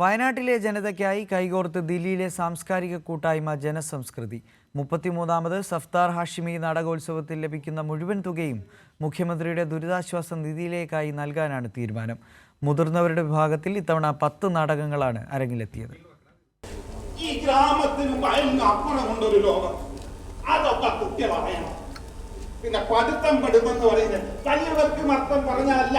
വയനാട്ടിലെ ജനതയ്ക്കായി കൈകോർത്ത് ദില്ലിയിലെ സാംസ്കാരിക കൂട്ടായ്മ ജനസംസ്കൃതി. മുപ്പത്തിമൂന്നാമത് സഫ്താർ ഹാഷിമി നാടകോത്സവത്തിൽ ലഭിക്കുന്ന മുഴുവൻ തുകയും മുഖ്യമന്ത്രിയുടെ ദുരിതാശ്വാസ നിധിയിലേക്കായി നൽകാനാണ് തീരുമാനം. മുതിർന്നവരുടെ വിഭാഗത്തിൽ ഇത്തവണ പത്ത് നാടകങ്ങളാണ് അരങ്ങിലെത്തിയത്. ഈ അപ്പുറമുണ്ടൊരു ലോകം. പിന്നെ പഠിത്തം പെടുമെന്ന് പറയുന്നത് വലിയവർക്കും അർത്ഥം പറഞ്ഞല്ല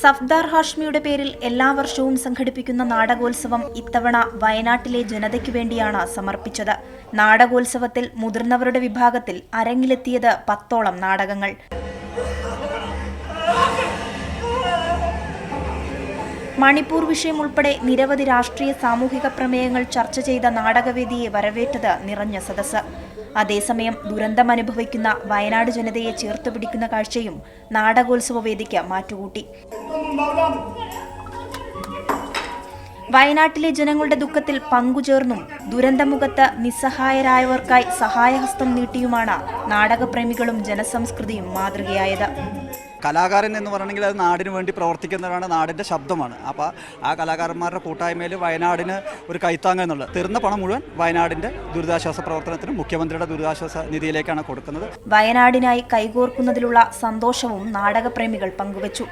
സഫ്ദാർ ഹാഷ്മിയുടെ പേരിൽ എല്ലാ വർഷവും സംഘടിപ്പിക്കുന്ന നാടകോത്സവം ഇത്തവണ വയനാട്ടിലെ ജനതയ്ക്കു വേണ്ടിയാണ് സമർപ്പിച്ചത്. നാടകോത്സവത്തിൽ മുതിർന്നവരുടെ വിഭാഗത്തിൽ അരങ്ങിലെത്തിയത് പത്തോളം നാടകങ്ങൾ. മണിപ്പൂർ വിഷയം ഉൾപ്പെടെ നിരവധി രാഷ്ട്രീയ സാമൂഹിക പ്രമേയങ്ങൾ ചർച്ച ചെയ്ത നാടകവേദിയെ വരവേറ്റത് നിറഞ്ഞ സദസ്സ്. അതേസമയം ദുരന്തം അനുഭവിക്കുന്ന വയനാട് ജനതയെ ചേർത്ത് പിടിക്കുന്ന കാഴ്ചയും നാടകോത്സവ വേദിക്ക് മാറ്റുകൂട്ടി. വയനാട്ടിലെ ജനങ്ങളുടെ ദുഃഖത്തിൽ പങ്കുചേർന്നും ദുരന്തമുഖത്ത് നിസ്സഹായരായവർക്കായി സഹായഹസ്തം നീട്ടിയുമാണ് നാടകപ്രേമികളും ജനസംസ്കൃതിയും മാതൃകയായത്. കലാകാരൻ എന്ന് പറയണമെങ്കിൽ അത് നാടിന് വേണ്ടി പ്രവർത്തിക്കുന്നവരാണ് നാടിന്റെ ശബ്ദമാണ്. അപ്പോൾ ആ കലാകാരന്മാരുടെ കൂട്ടായ്മയിൽ വയനാടിന് ഒരു കൈത്താങ്ങ എന്നുള്ളത്. തീർന്ന പണം മുഴുവൻ വയനാടിന്റെ ദുരിതാശ്വാസ പ്രവർത്തനത്തിന് മുഖ്യമന്ത്രിയുടെ ദുരിതാശ്വാസ നിധിയിലേക്കാണ് കൊടുക്കുന്നത്. വയനാടിനായി കൈകോർക്കുന്നതിലുള്ള സന്തോഷവും നാടകപ്രേമികൾ പങ്കുവച്ചു.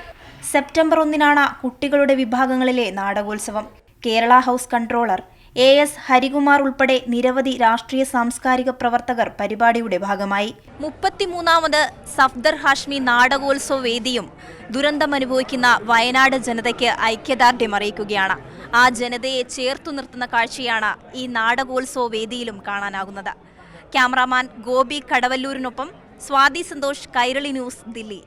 സെപ്റ്റംബർ ഒന്നിനാണ് കുട്ടികളുടെ വിഭാഗങ്ങളിലെ നാടകോത്സവം. Kerala house controller A S Harikumar ഉൾപ്പെടെ നിരവധി രാഷ്ട്രീയ സാംസ്കാരിക പ്രവർത്തകർ പരിപാടിയുടെ ഭാഗമായി. മുപ്പത്തിമൂന്നാമത് സഫ്ദർ ഹാഷ്മി നാടകോത്സവ വേദിയും ദുരന്തമനുഭവിക്കുന്ന വയനാട് ജനതയ്ക്ക് ഐക്യദാർഢ്യം അറിയിക്കുകയാണ്. ആ ജനതയെ ചേർത്തു നിർത്തുന്ന കാഴ്ചയാണ് ഈ നാടകോത്സവ വേദിയിലും കാണാനാകുന്നത്. ക്യാമറാമാൻ ഗോപി കടവല്ലൂരിനൊപ്പം സ്വാതി സന്തോഷ് കൈരളി ന്യൂസ് ദില്ലി.